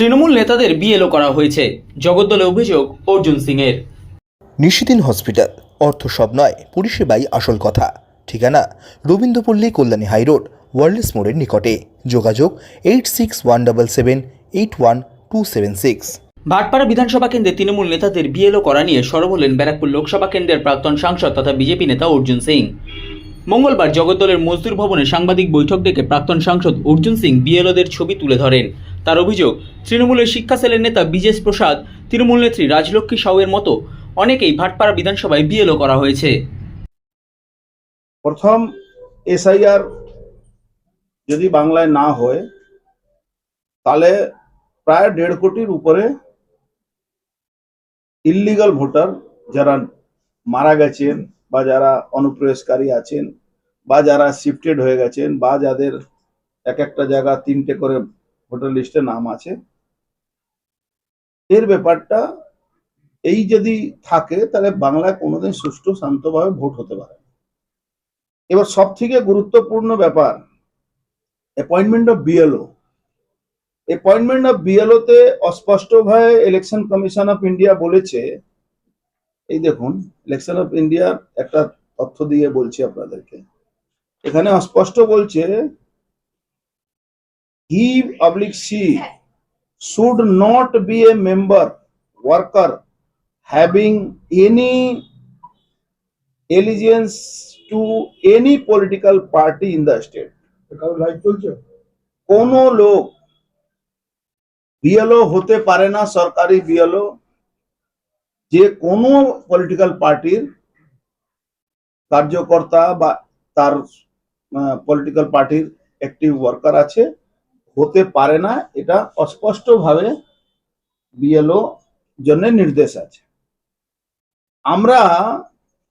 তৃণমূল নেতাদের বিএলও করা হয়েছে। জগদ্দলে অভিযোগ অর্জুন সিং এর নিশিদিন হসপিটাল অর্থ সব নয় পরিষেবাই আসল কথা। ঠিকানা রবীন্দ্রপল্লী কল্যাণী হাইরোড ওয়ার্ল্ডস মোড়ের নিকটে। যোগাযোগ eight six one double seven eight one two seven six. Bhatpara বিধানসভা কেন্দ্রে তৃণমূল নেতাদের বিএলও করা নিয়ে সরব হলেন ব্যারাকপুর লোকসভা কেন্দ্রের প্রাক্তন সাংসদ তথা বিজেপি নেতা অর্জুন সিং। মঙ্গলবার জগদ্দলের মজদুর ভবনে সাংবাদিক বৈঠক ডেকে প্রাক্তন সাংসদ অর্জুন সিং বিএলওদের ছবি তুলে ধরেন। তার অভিযোগ, তৃণমূলের শিক্ষা সেলের নেতা বিজেশ প্রসাদ, তৃণমূল নেত্রী রাজলক্ষ্মী সাউয়ের মতো অনেকেই ভাটপাড়া বিধানসভায় বিএলও করা হয়েছে। প্রথম এসআইআর যদি বাংলায় না হয়, তাহলে প্রায় দেড় কোটির উপরে ইল্লিগাল ভোটার যারা মারা গেছেন বা যারা অনুপ্রবেশকারী আছেন বা যারা শিফটেড হয়ে গেছেন বা যাদের এক একটা জায়গা তিনটে করে ভোটার লিস্টে নাম আছে, এর ব্যাপারটা এই যদি থাকে তাহলে বাংলায় কোনোদিন সুষ্ঠু শান্তভাবে ভোট হতে পারে। এবার সব থেকে গুরুত্বপূর্ণ ব্যাপার appointment of BLO appointment of BLO তে অস্পষ্টভাবে ইলেকশন কমিশন অফ ইন্ডিয়া বলেছে এই দেখুন ইলেকশন অফ ইন্ডিয়ার একটা তথ্য দিয়ে বলছি আপনাদেরকে। এখানে অস্পষ্ট বলছে he public she should not be a member worker having any allegiance to any political party in the state কোন লোক বিএলও হতে পারে না সরকারি বিএলও যে কোনো পলিটিক্যাল পার্টির কার্যকর্তা বা তার পলিটিক্যাল পার্টির একটি ওয়ার্কার আছে, হতে পারে না, এটা অস্পষ্টভাবে বিএলও জন্য নির্দেশ আছে। আমরা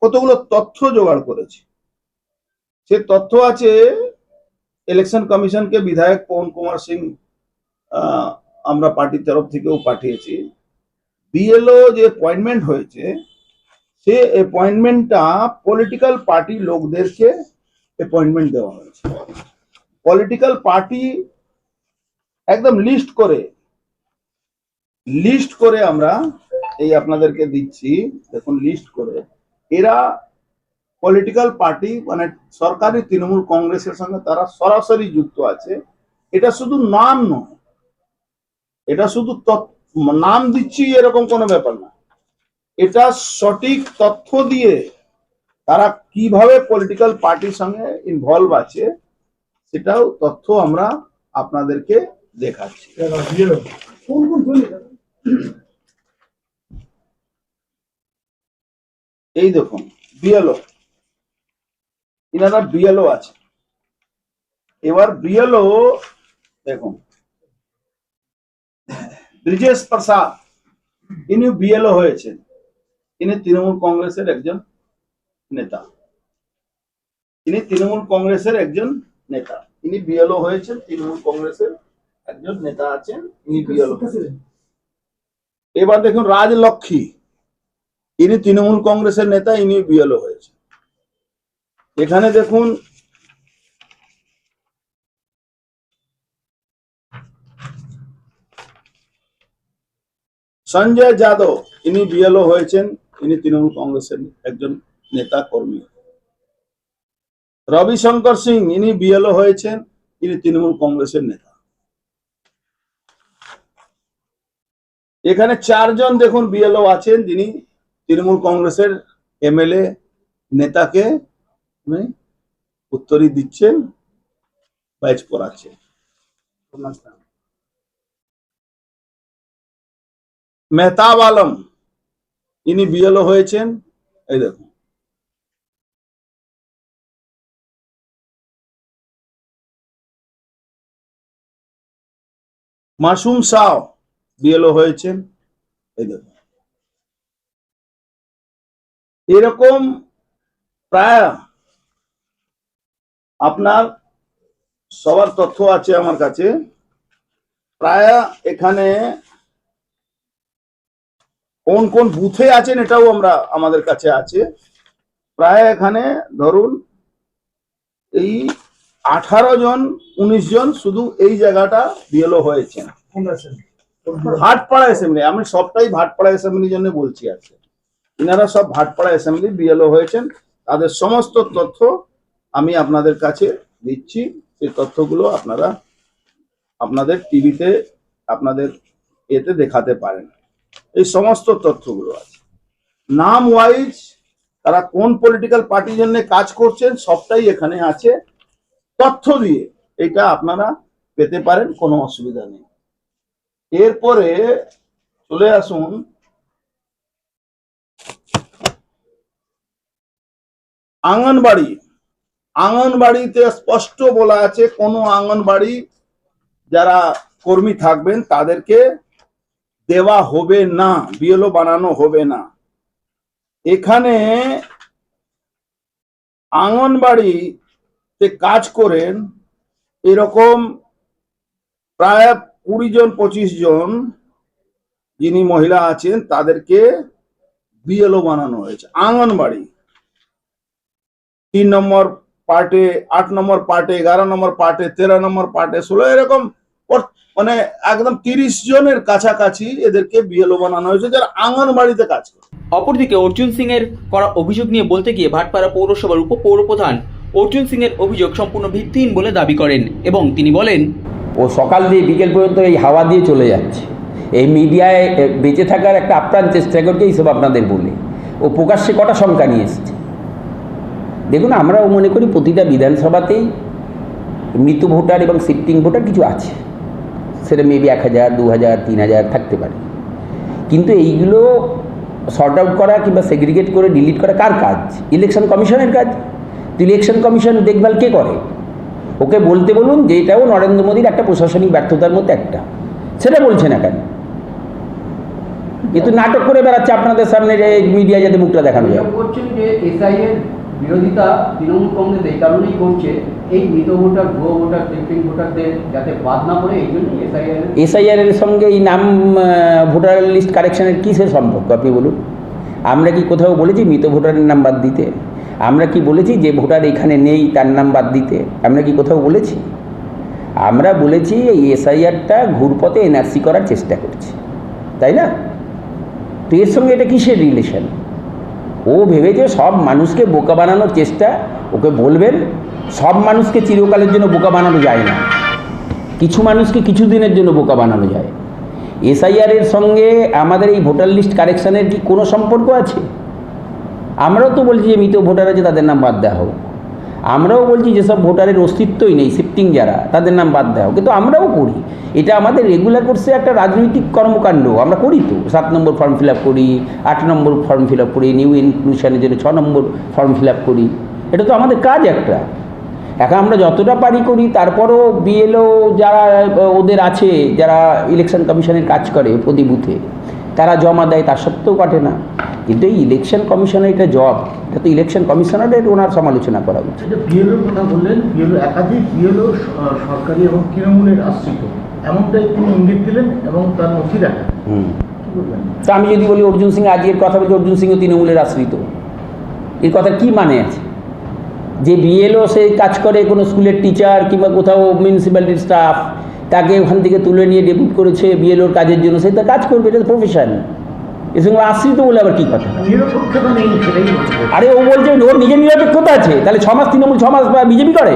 কতগুলো তথ্য জোগাড় করেছি। সে তথ্য আছে ইলেকশন কমিশনকে বিধায়ক পবন কুমার সিং আমরা পার্টির তরফ থেকেও পাঠিয়েছি। বিএলও যে অ্যাপয়েন্টমেন্ট হয়েছে, সে অ্যাপয়েন্টমেন্টটা পলিটিক্যাল পার্টি লোকদেরকে অ্যাপয়েন্টমেন্ট দেওয়া হয়েছে। পলিটিক্যাল পার্টি একদম লিস্ট করে লিস্ট করে আমরা এই আপনাদেরকে দিচ্ছি। দেখুন লিস্ট করে। এরা পলিটিক্যাল পার্টি মানে সরকারি তৃণমূল কংগ্রেসের সঙ্গে তারা সরাসরি যুক্ত আছে। এটা শুধু নাম নয়, এটা শুধু তথ্য- নাম দিচ্ছি এরকম কোনো ব্যাপার না। এটা সঠিক তথ্য দিয়ে তারা কীভাবে পলিটিক্যাল পার্টির সঙ্গে ইনভলভ আছে সেটাও তথ্য আমরা আপনাদেরকে দেখাচ্ছি। এই দেখুন বিএলও। ইনারা বিএলও আছে। এবার বিএলও দেখুন ব্রিজেশ প্রসাদ। ইনি বিএলও হয়েছেন। ইনি তৃণমূল কংগ্রেসের একজন নেতা। ইনি তৃণমূল কংগ্রেসের একজন নেতা। ইনি বিএলও হয়েছেন, তৃণমূল কংগ্রেসের একজন নেতা আছেন, ইনি বিএলও এবার দেখুন রাজলক্ষ্মী। ইনি তৃণমূল কংগ্রেসের নেতা, ইনি বিএলও হয়েছে এখানে দেখুন সঞ্জয় যাদব, ইনি বিএলও হয়েছেন, ইনি তৃণমূল কংগ্রেসের একজন নেতা কর্মী। রবিশঙ্কর সিং, ইনি বিএলও হয়েছেন, ইনি তৃণমূল কংগ্রেসের নেতা। এখানে চারজন দেখুন বিএলও আছেন, যিনি তৃণমূল কংগ্রেসের এমএলএ নেতাকে উনি উত্তরই দিচ্ছেন ব্যাচ পড়াচ্ছেন মেহতাব আলম, ইনি বিএলও হয়েছেন। এই দেখুন। মাসুম সাও বিএলও হয়েছেন। এই দেখুন। এরকম প্রায় আপনার সবার তথ্য আছে আমার কাছে। প্রায় এখানে কোন কোন বুথে আছেন এটাও আমরা আমাদের কাছে আছে। প্রায় এখানে ধরুন এই আঠারো জন, উনিশ জন শুধু এই জায়গাটা বিএলও হয়েছেন। ভাটপাড়া অ্যাসেম্বলি আমি সবটাই ভাটপাড়া অ্যাসেম্বলির জন্য বলছি আজকে ইনারা সব ভাটপাড়া অ্যাসেম্বলি বিএলও হয়েছেন। তাদের সমস্ত তথ্য আমি আপনাদের কাছে দিচ্ছি। সেই তথ্যগুলো আপনারা আপনাদের টিভিতে আপনাদের এতে দেখাতে পারেন। এই সমস্ত তথ্যগুলো আছে। নাম ওয়াইজ তারা কোন পলিটিক্যাল পার্টির জন্য কাজ করছেন সবটাই এখানে আছে। তথ্য দিয়ে এটা আপনারা পেতে পারেন, কোনো অসুবিধা নেই। এরপরে চলে আসুন। আঙ্গনবাড়ি। আঙ্গনবাড়িতে স্পষ্ট বলা আছে, কোনো আঙ্গনবাড়ি যারা কর্মী থাকবেন তাদেরকে দেওয়া হবে না, বিএলও বানানো হবে না। এখানে আঙ্গনবাড়িতে কাজ করেন এরকম প্রায় কুড়ি জন, পঁচিশ জন যিনি মহিলা আছেন, তাদেরকে বিএলও বানানো হয়েছে। আঙ্গনবাড়ি তিন নম্বর পার্টে, আট নম্বর পার্টে, এগারো নম্বর পার্টে, তেরো নম্বর পার্টে, ষোলো, এরকম মানে একদম তিরিশ জনের কাছাকাছি এদেরকে বিএলও বানানো হয়েছে যারা আঙ্গনবাড়িতে কাজ করে। অপরদিকে অর্জুন সিং এর করা অভিযোগ নিয়ে বলতে গিয়ে ভাটপাড়া পৌরসভার উপ পৌরপ্রধান অর্জুন সিং এর অভিযোগ সম্পূর্ণ ভিত্তিহীন বলে দাবি করেন এবং তিনি বলেন ও সকাল দিয়ে বিকেল পর্যন্ত এই হাওয়া দিয়ে চলে যাচ্ছে। এই মিডিয়ায় বেঁচে থাকার একটা আপ্রাণ চেষ্টা করছে এইসব আপনাদের বলে। ও প্রকাশ্যে কটা সংখ্যা নিয়ে এসছে। দেখুন আমরাও মনে করি প্রতিটা বিধানসভাতেই মৃত ভোটার এবং সিটিং ভোটার কিছু আছে। সেটা মেবি এক হাজার, দু হাজার, তিন হাজার থাকতে পারে। কিন্তু এইগুলো শর্ট আউট করা কিংবা সেগ্রিগেট করে ডিলিট করা কার কাজ? ইলেকশন কমিশনের কাজ। তো ইলেকশন কমিশন দেখভাল কে করে? ওকে বলতে বলুন যে এটাও নরেন্দ্র মোদীর একটা প্রশাসনিক ব্যর্থতার মধ্যে একটা। সেটা বলছে না কেন? কিন্তু নাটক করে বেড়াচ্ছে আপনাদের সামনে মিডিয়া যাতে মুখটা দেখানো যায়। বিরোধিতা তৃণমূল কংগ্রেস এই কারণেই করছে, এই মৃত ভোটার, ভুয়ো ভোটার টেম্পিং ভোটারদের যাতে বাদ না পড়ে, এই জন্য এসআই এর এসআইআর এর সঙ্গে এই নাম ভোটার লিস্ট কারেকশনের কিসের সম্পর্ক আপনি বলুন? আমরা কি কোথাও বলেছি মৃত ভোটারের নাম বাদ দিতে? আমরা কি বলেছি যে ভোটার এখানে নেই, তার নাম বাদ দিতে? আমরা কি কোথাও বলেছি? আমরা বলেছি এই এসআইআরটা ঘুরপথে এনআরসি করার চেষ্টা করছি। তাই না? তো এর সঙ্গে এটা কিসের রিলেশন ও ভেবেছে সব মানুষকে বোকা বানানোর চেষ্টা, ওকে বলবেন, সব মানুষকে চিরকালের জন্য বোকা বানানো যায় না। কিছু মানুষকে কিছু দিনের জন্য বোকা বানানো যায়। এসআইআর এর সঙ্গে আমাদের এই ভোটার লিস্ট কারেকশানের কি কোনো সম্পর্ক আছে? আমরাও তো বলছি যে মৃত ভোটার আছে, তাদের নাম বাদ দেওয়া হোক। আমরাও বলছি যেসব ভোটারের অস্তিত্বই নেই শিফটিং যারা, তাদের নাম বাদ দেওয়া কিন্তু আমরাও করি। এটা আমাদের রেগুলার কোর্সে একটা রাজনৈতিক কর্মকাণ্ড। আমরা করি তো। সাত নম্বর ফর্ম ফিল আপ করি, আট নম্বর ফর্ম ফিল আপ করি নিউ ইনক্লুশনের জন্য ছ নম্বর ফর্ম ফিল আপ করি। এটা তো আমাদের কাজ একটা। এখন আমরা যতটা পারি করি, তারপরও বিএলও যারা ওদের আছে, যারা ইলেকশন কমিশনের কাজ করে প্রতি বুথে তারা জমা দেয়, তার সত্ত্বেও কাটে না। কিন্তু এই ইলেকশন কমিশনের এটা জব এটা তো ইলেকশন কমিশনারের ওনার সমালোচনা করা উচিত। সেটা বিএলওর কথা বললেন বিএলও একাধিক বিএলও সরকারি এবং তৃণমূলের আশ্রিত। এমনটাই তিনি ইঙ্গিত দিলেন এবং তার নথি দেখা হুম। কি আমি যদি বলি অর্জুন সিং আজকের কথা বলছি অর্জুন সিংও তৃণমূলের আশ্রিত। এর কথা কি মানে আছে? যে বিএলও সে কাজ করে কোনো স্কুলের টিচার কিংবা কোথাও মিউনিসিপ্যালিটির স্টাফ তাকে ওখান থেকে তুলে নিয়ে ডেপুট করেছে বিএলওর কাজের জন্য সে তো কাজ করবে এটা তো প্রফেশন এর সঙ্গে আশ্রিত বলে আবার কী কথা। আরে ও বলছে ওর নিজের নিরপেক্ষতা আছে, তাহলে ছমাস, তৃণমূল ছমাস বিজেপি করে?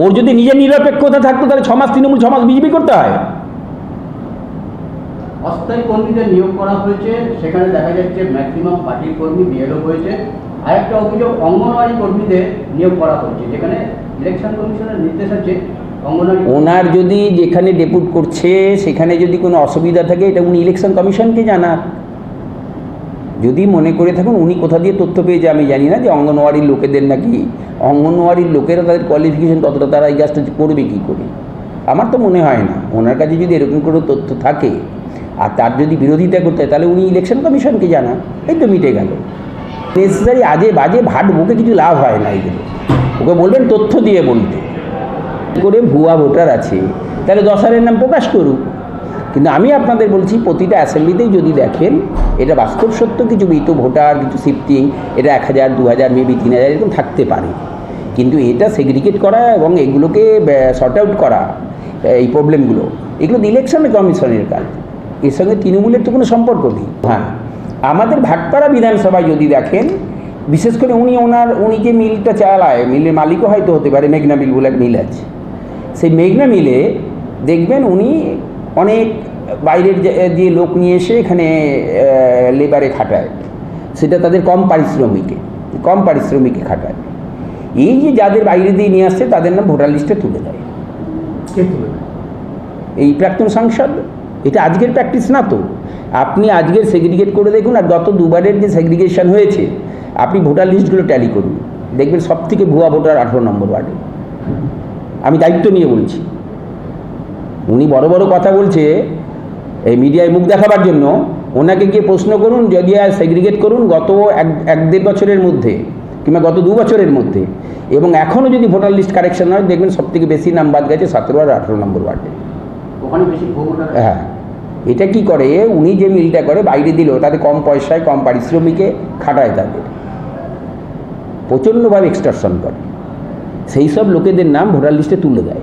ওর যদি নিজের নিরপেক্ষতা থাকতো, তাহলে ছমাস, তৃণমূল ছমাস বিজেপি করতে হয়। অস্থায়ী কর্মীদের নিয়োগ করা হয়েছে, সেখানে দেখা যাচ্ছে ম্যাক্সিমাম পার্টির কর্মী, বিএলও হয়েছে। আর একটা অভিযোগ, অঙ্গনওয়াড়ি কর্মীদের নিয়োগ করা হয়েছে, যেখানে ইলেকশন কমিশনের নির্দেশ আছে। ওনার যদি যেখানে ডেপুট করছে, সেখানে যদি কোনো অসুবিধা থাকে, এটা উনি ইলেকশন কমিশনকে জানান যদি মনে করে থাকুন, উনি কোথা দিয়ে তথ্য পেয়েছে আমি জানি না যে অঙ্গনওয়াড়ির লোকেদের নাকি, অঙ্গনওয়াড়ির লোকেরা তাদের কোয়ালিফিকেশন ততটা তারা এই কাজটা করবে কী করে? আমার তো মনে হয় না। ওনার কাছে যদি এরকম কোনো তথ্য থাকে, আর তার যদি বিরোধিতা করতে হয়, তাহলে উনি ইলেকশন কমিশনকে জানান এই তো মিটে গেল। নেসেসারি আজে বাজে ভাট বুকে কিছু লাভ হয় না এইগুলো ওকে বলবেন তথ্য দিয়ে বলতে। করে ভুয়া ভোটার আছে, তাহলে দশ হাজারের নাম প্রকাশ করুক। কিন্তু আমি আপনাদের বলছি, প্রতিটা অ্যাসেম্বলিতেই যদি দেখেন, এটা বাস্তব সত্য, কিছু মৃত ভোটার, কিছু শিফটিং, এটা এক হাজার, দু হাজার মেবি তিন হাজার, এরকম থাকতে পারে। কিন্তু এটা সেগ্রিগেট করা এবং এগুলোকে শর্ট আউট করা এই প্রবলেমগুলো এগুলো ইলেকশন কমিশনের কাজ। এর সঙ্গে তৃণমূলের তো কোনো সম্পর্ক নেই। হ্যাঁ আমাদের ভাটপাড়া বিধানসভায় যদি দেখেন, বিশেষ করে উনি ওনার, উনি যে মিলটা চালায় মিলের মালিকও হয়তো হতে পারে, মেঘনা মিল বলে এক মিল আছে। সেই মেঘনা মিলে দেখবেন উনি অনেক বাইরের যে- যে লোক নিয়ে এসে এখানে লেবারে খাটায়। সেটা তাদের কম পারিশ্রমিকে কম পারিশ্রমিকে খাটায়। এই যে যাদের বাইরে দিয়ে নিয়ে আসছে তাদের নাম ভোটার লিস্টে তুলে দেয়। তুলে দেয়? এই প্রাক্তন সাংসদ। এটা আজকের প্র্যাকটিস না তো? আপনি আজকের সেগ্রিগেট করে দেখুন আর গত দুবারের যে সেগ্রিগেশন হয়েছে আপনি ভোটার লিস্টগুলো ট্যালি করুন। দেখবেন সব থেকে ভুয়া ভোটার আঠেরো নম্বর ওয়ার্ডে। আমি দায়িত্ব নিয়ে বলছি। উনি বড় বড় কথা বলছে এই মিডিয়ায় মুখ দেখাবার জন্য। ওনাকে গিয়ে প্রশ্ন করুন যদি আর সেগ্রিগেট করুন গত এক এক দেড় বছরের মধ্যে কিংবা গত দু বছরের মধ্যে। এবং এখনও যদি ভোটার লিস্ট কারেকশন হয় দেখবেন সব থেকে বেশি নাম বাদ গেছে সতেরো আর আঠেরো নম্বর ওয়ার্ডে। ওখানে বেশি হ্যাঁ। এটা কি করে? উনি যে মিলটা করে বাইরে দিল তাদের কম পয়সায় কম পারিশ্রমিকে খাটায় তাদের। প্রচণ্ডভাবে এক্সটর্শন করে। সেই সব লোকেদের নাম ভোটার লিস্টে তুলে দেয়।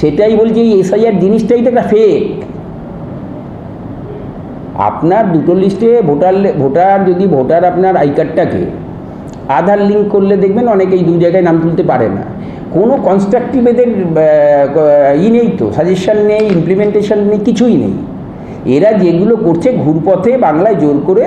সেটাই বলছি এই এসআইআর জিনিসটাই তো একটা ফেক আপনার দুটো লিস্টে ভোটার ভোটার যদি ভোটার আপনার আই কার্ডটাকে আধার লিঙ্ক করলে দেখবেন অনেকেই দু জায়গায় নাম তুলতে পারে না। কোনো কনস্ট্রাকটিভ এদের ই নেই তো সাজেশন নেই ইমপ্লিমেন্টেশন নেই কিছুই নেই। এরা যেগুলো করছে ঘুরপথে বাংলায় জোর করে